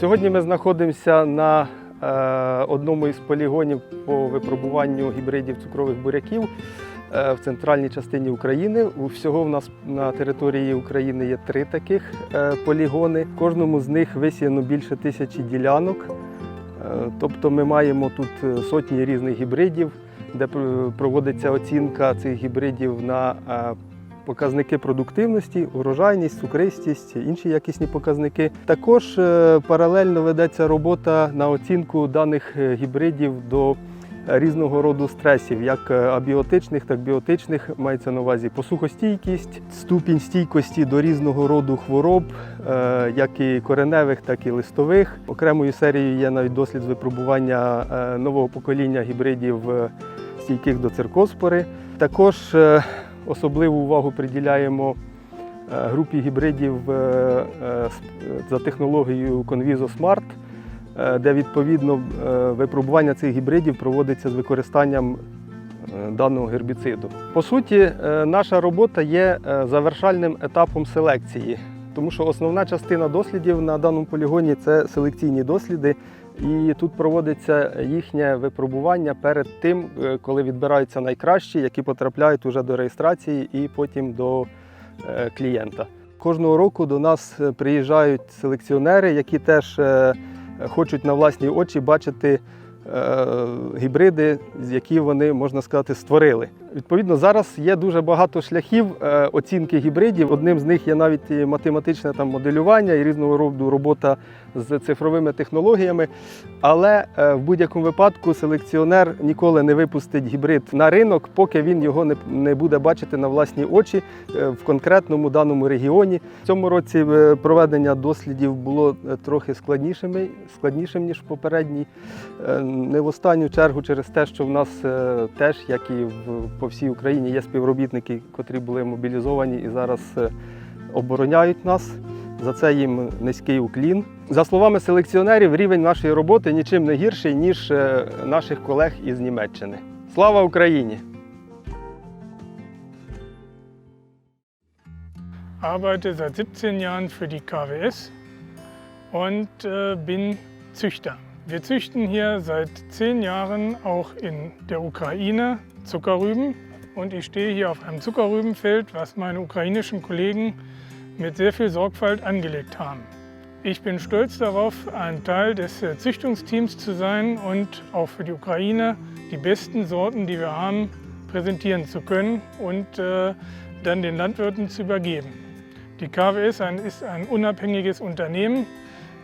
Сьогодні ми знаходимося на е, одному із полігонів по випробуванню гібридів цукрових буряків е, в центральній частині України. Всього в нас на території України є три таких е, полігони. В кожному з них висіяно більше тисячі ділянок. Тобто ми маємо тут сотні різних гібридів, де проводиться оцінка цих гібридів на показники продуктивності, урожайність, цукристість, інші якісні показники. Також е, паралельно ведеться робота на оцінку даних е, гібридів до е, різного роду стресів, як абіотичних, так і біотичних, мається на увазі посухостійкість, ступінь стійкості до різного роду хвороб, як і кореневих, так і листових. Окремою серією є навіть дослід з випробування нового покоління гібридів стійких до циркоспори. Також особливу увагу приділяємо е, групі гібридів е, е, за технологією Conviso Smart, де відповідно випробування цих гібридів проводиться з використанням даного гербіциду. По суті, наша робота є завершальним етапом селекції, тому що основна частина дослідів на даному полігоні це селекційні досліди. І тут проводиться їхнє випробування перед тим, е, коли відбираються найкращі, які потрапляють уже до реєстрації і потім до е, клієнта. Кожного року до нас е, приїжджають селекціонери, які теж хочуть на власні очі бачити гібриди, з які вони, можна сказати, створили. Відповідно, зараз є дуже багато шляхів е, оцінки гібридів. Одним з них є навіть і математичне там моделювання і різного роду робота з цифровими технологіями. Але е, в будь-якому випадку селекціонер ніколи не випустить гібрид на ринок, поки він його не, не буде бачити на власні очі е, в конкретному даному регіоні. В цьому році е, проведення дослідів було е, трохи складнішими, складнішим ніж попередній. Не в останню чергу через те, що в нас е, теж, як і по всій Україні, є співробітники, котрі були мобілізовані і зараз е, обороняють нас. За це їм низький уклін. За словами селекціонерів, рівень нашої роботи нічим не гірший, ніж е, наших колег із Німеччини. Слава Україні! arbeite seit 17 Jahren für die KWS und äh, bin Züchter. Wir züchten hier seit 10 Jahren auch in der Ukraine Zuckerrüben und ich stehe hier auf einem Zuckerrübenfeld, was meine ukrainischen Kollegen mit sehr viel Sorgfalt angelegt haben. Ich bin stolz darauf, ein Teil des äh, Züchtungsteams zu sein und auch für die Ukraine die besten Sorten, die wir haben, präsentieren zu können und äh, dann den Landwirten zu übergeben. Die KWS ist ein unabhängiges Unternehmen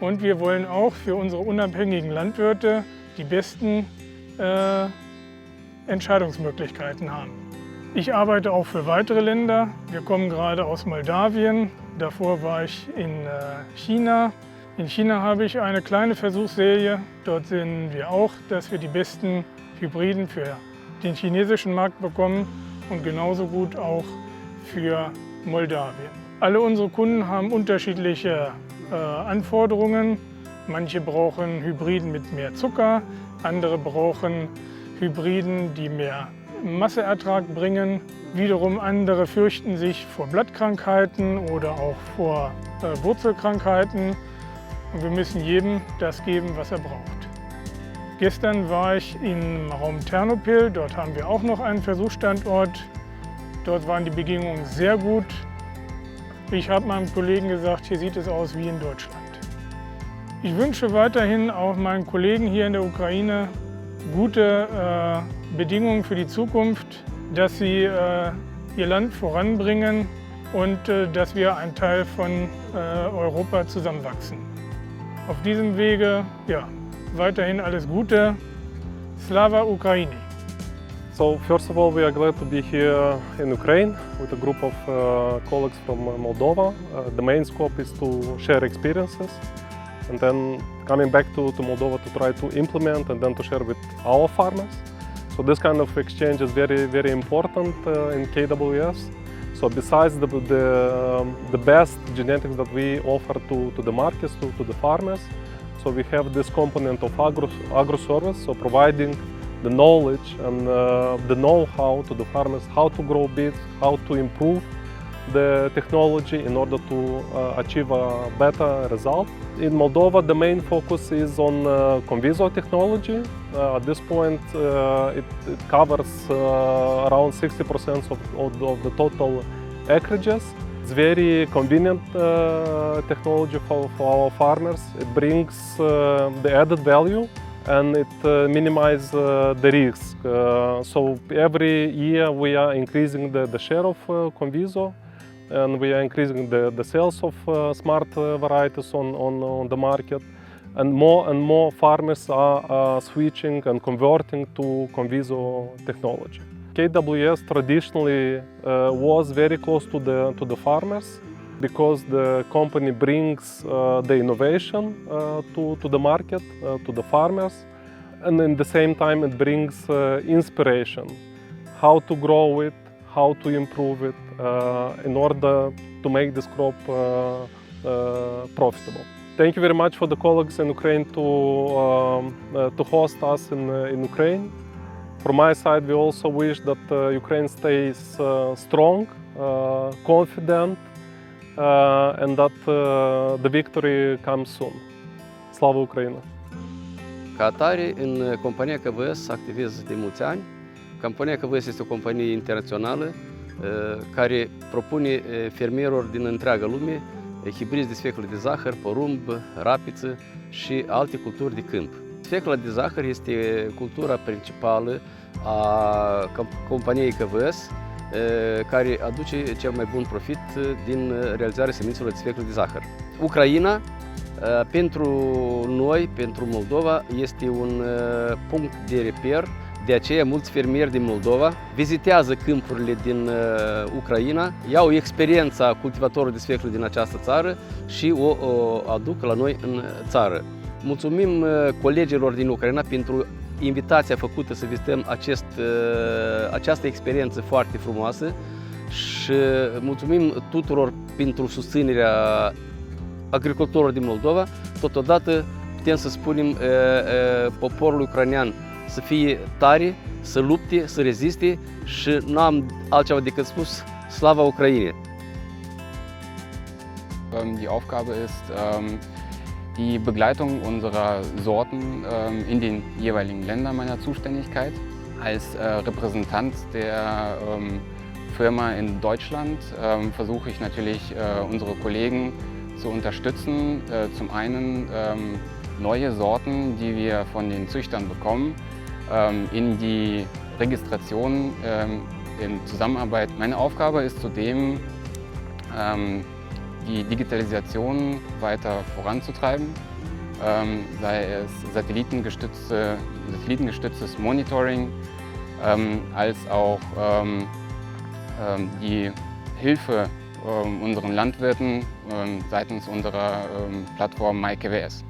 und wir wollen auch für unsere unabhängigen Landwirte die besten äh, Entscheidungsmöglichkeiten haben. Ich arbeite auch für weitere Länder. Wir kommen gerade aus Moldawien. Davor war ich in äh, China. In China habe ich eine kleine Versuchsserie. Dort sehen wir auch, dass wir die besten Hybriden für den chinesischen Markt bekommen und genauso gut auch für Moldawien. Alle unsere Kunden haben unterschiedliche äh, Anforderungen. Manche brauchen Hybriden mit mehr Zucker, andere brauchen Hybriden, die mehr Masseertrag bringen. Wiederum andere fürchten sich vor Blattkrankheiten oder auch vor äh, Wurzelkrankheiten. Und wir müssen jedem das geben, was er braucht. Gestern war ich im Raum Ternopil, dort haben wir auch noch einen Versuchsstandort. Dort waren die Bedingungen sehr gut. Ich habe meinem Kollegen gesagt, hier sieht es aus wie in Deutschland. Ich wünsche weiterhin auch meinen Kollegen hier in der Ukraine gute äh, Bedingungen für die Zukunft, dass sie äh, ihr Land voranbringen und äh, dass wir ein Teil von äh, Europa zusammenwachsen. Auf diesem Wege, ja, weiterhin alles Gute. Slava Ukraini! So first of all, we are glad to be here in Ukraine with a group of uh, colleagues from uh, Moldova. Uh, the main scope is to share experiences and then coming back to, to Moldova to try to implement and then to share with our farmers. So this kind of exchange is very, very important uh, in KWS. So besides the, the, um, the best genetics that we offer to, to the markets, to, to the farmers, so we have this component of agro, agro service, so providing the knowledge and uh, the know-how to the farmers, how to grow beets, how to improve the technology in order to uh, achieve a better result. In Moldova, the main focus is on uh, Conviso technology. Uh, at this point, uh, it, it covers uh, around 60% of, of, of the total acreages. It's very convenient uh, technology for, for our farmers. It brings the added value and it uh, minimizes uh, the risk. Uh, so every year we are increasing the, the share of uh, Conviso and we are increasing the, the sales of uh, smart uh, varieties on, on, on the market. And more and more farmers are uh, switching and converting to Conviso technology. KWS traditionally uh, was very close to the, to the farmers because the company brings uh, the innovation uh, to, to the market, uh, to the farmers, and in the same time it brings inspiration, how to grow it, how to improve it in order to make this crop profitable. Thank you very much for the colleagues in Ukraine to, um, uh, to host us in, uh, in Ukraine. From my side, we also wish that uh, Ukraine stays strong, confident, uh, and that uh, the victory comes soon. Slava Ukraini! Ca atare, în compania KVS activez de mulți ani. Compania KVS este o companie internațională uh, care propune uh, fermierilor din întreaga lume uh, hibrizi de sfeclă de zahăr, porumb, rapiță și alte culturi de câmp. Sfecla de zahăr este cultura principală a com- companiei KVS, uh, care aduce cel mai bun profit uh, din realizarea semințelor de sfeclă de zahăr. Ucraina Uh, Pentru noi, pentru Moldova, este un uh, punct de reper. De aceea, mulți fermieri din Moldova vizitează câmpurile din uh, Ucraina, iau experiența cultivatorului de sfeclă din această țară și o, o aduc la noi în țară. Mulțumim uh, colegilor din Ucraina pentru invitația făcută să vizităm acest, uh, această experiență foarte frumoasă și mulțumim tuturor pentru susținerea agricultorilor din Moldova, totodată putem să spunem e, e, poporul ucrainean să fie tare, să lupte, să reziste și nu am altceva decât spus slava Ucrainei! Ähm, Die Aufgabe ist, ähm, die Begleitung unserer Sorten ähm, in den jeweiligen Ländern meiner Zuständigkeit. Als äh, Repräsentant der ähm, Firma in Deutschland ähm, versuche ich natürlich, äh, unsere Kollegen zu unterstützen. Äh, Zum einen neue Sorten, die wir von den Züchtern bekommen, in die Registration in Zusammenarbeit. Meine Aufgabe ist zudem, die Digitalisation weiter voranzutreiben, ähm, sei es satellitengestützte, satellitengestütztes Monitoring, ähm, als auch ähm, ähm, die Hilfe ähm, unseren Landwirten ähm, seitens unserer Plattform MyKWS.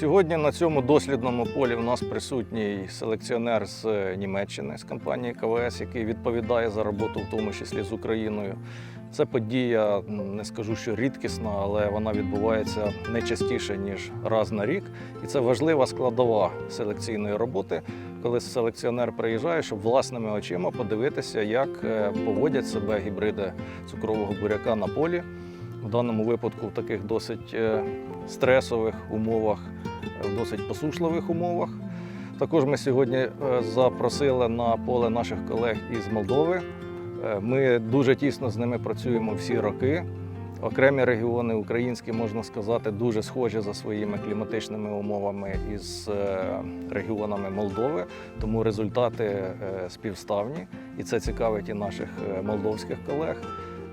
Сьогодні на цьому дослідному полі в нас присутній селекціонер з Німеччини, з компанії КВС, який відповідає за роботу, в тому числі з Україною. Це подія, не скажу, що рідкісна, але вона відбувається не частіше, ніж раз на рік. І це важлива складова селекційної роботи, коли селекціонер приїжджає, щоб власними очима подивитися, як е, поводять себе гібриди цукрового буряка на полі. В даному випадку в таких досить е, стресових умовах, е, в досить посушливих умовах. Також ми сьогодні е, запросили на поле наших колег із Молдови. Ми дуже тісно з ними працюємо всі роки. Окремі регіони українські, можна сказати, дуже схожі за своїми кліматичними умовами із регіонами Молдови, тому результати співставні, і це цікавить і наших молдовських колег.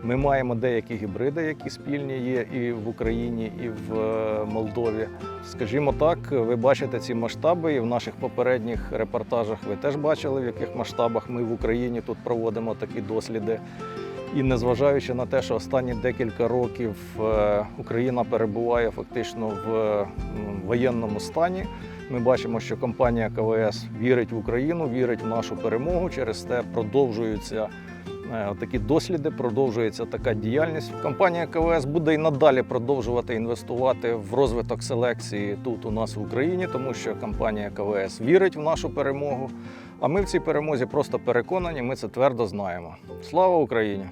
Ми маємо деякі гібриди, які спільні є і в Україні, і в е, Молдові. Скажімо так, ви бачите ці масштаби, і в наших попередніх репортажах ви теж бачили, в яких масштабах ми в Україні тут проводимо такі досліди. І незважаючи на те, що останні декілька років е, Україна перебуває фактично в воєнному стані, ми бачимо, що компанія КВС вірить в Україну, вірить в нашу перемогу. Через те продовжуються Е, такі досліди, продовжується така діяльність. Компанія КВС буде і надалі продовжувати інвестувати в розвиток селекції тут у нас в Україні, тому що компанія КВС вірить в нашу перемогу. А ми в цій перемозі просто переконані, ми це твердо знаємо. Слава Україні!